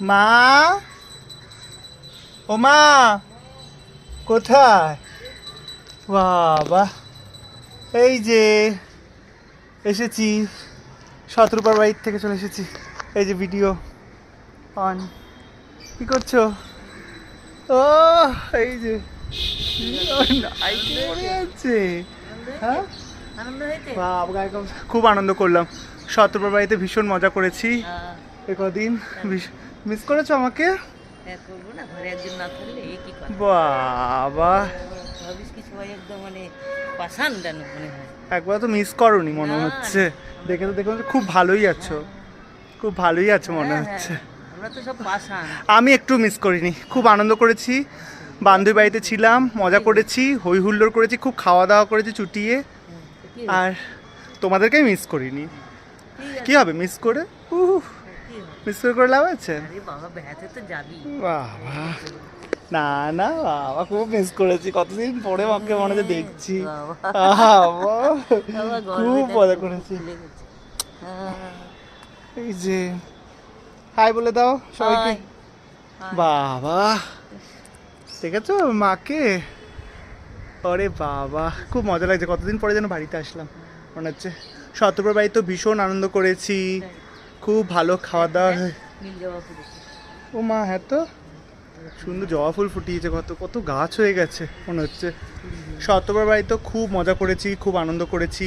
মা? ও মা কোথায়? বাবা এই যে এসেছি শতরূপার বাড়ির থেকে চলে এসেছি। এই যে ভিডিও অন কি করছ? ও এই যে হ্যাঁ? খুব আনন্দ করলাম। শতরূপার বাড়িতে ভীষণ মজা করেছি। হ্যাঁ, এ কদিন মিস করেছ আমাকে? হ্যাঁ, বাবা। মানে একবার তো মিস করনি মনে হচ্ছে। দেখে তো দেখে খুব ভালোই আছো। খুব ভালোই আছো মনে হ্যাঁ, হচ্ছে। হ্যাঁ, আমি একটু মিস করিনি খুব আনন্দ করেছি। বান্ধবী বাড়িতে ছিলাম মজা করেছি হই হুল্লোড় করেছি খুব খাওয়া দাওয়া করেছি চুটিয়ে আর তোমাদেরকে মিস করিনি। কি হবে মিস করে? উহ? মিস করে লাভ আছে? বাবা না না বাবা খুব মিস করেছি। কতদিন পরে মাকে মনে হচ্ছে দেখছি। খুব মজা করেছি। হ্যাঁ, এই যে হাই বলে দাও সবাইকে। বাবা দেখেছ মাকে? আরে বাবা খুব মজা লাগছে। কতদিন পরে যেন বাড়িতে আসলাম। মনে হচ্ছে শতপুর বাড়িতে ভীষণ আনন্দ করেছি। খুব ভালো খাওয়া দাওয়া হয়ে-। ও মা হ্যাঁ তো। সুন্দর জবা ফুল ফুটিয়েছে কত কত গাছ হয়ে গেছে মনে হচ্ছে। শতবার বাড়িতে খুব মজা করেছি খুব আনন্দ করেছি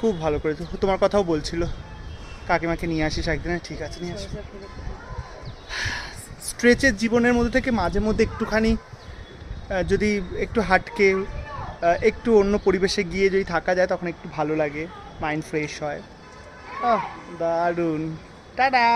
খুব ভালো করেছি। তোমার কথাও বলছিল। কাকিমাকে নিয়ে আসিস একদিনে ঠিক আছে নিয়ে আসি। স্ট্রেচের জীবনের মধ্যে থেকে মাঝে মধ্যে একটুখানি যদি একটু হাটকে একটু অন্য পরিবেশে গিয়ে যদি থাকা যায় তখন একটু ভালো লাগে মাইন্ড ফ্রেশ হয়। দারুণ। টাটা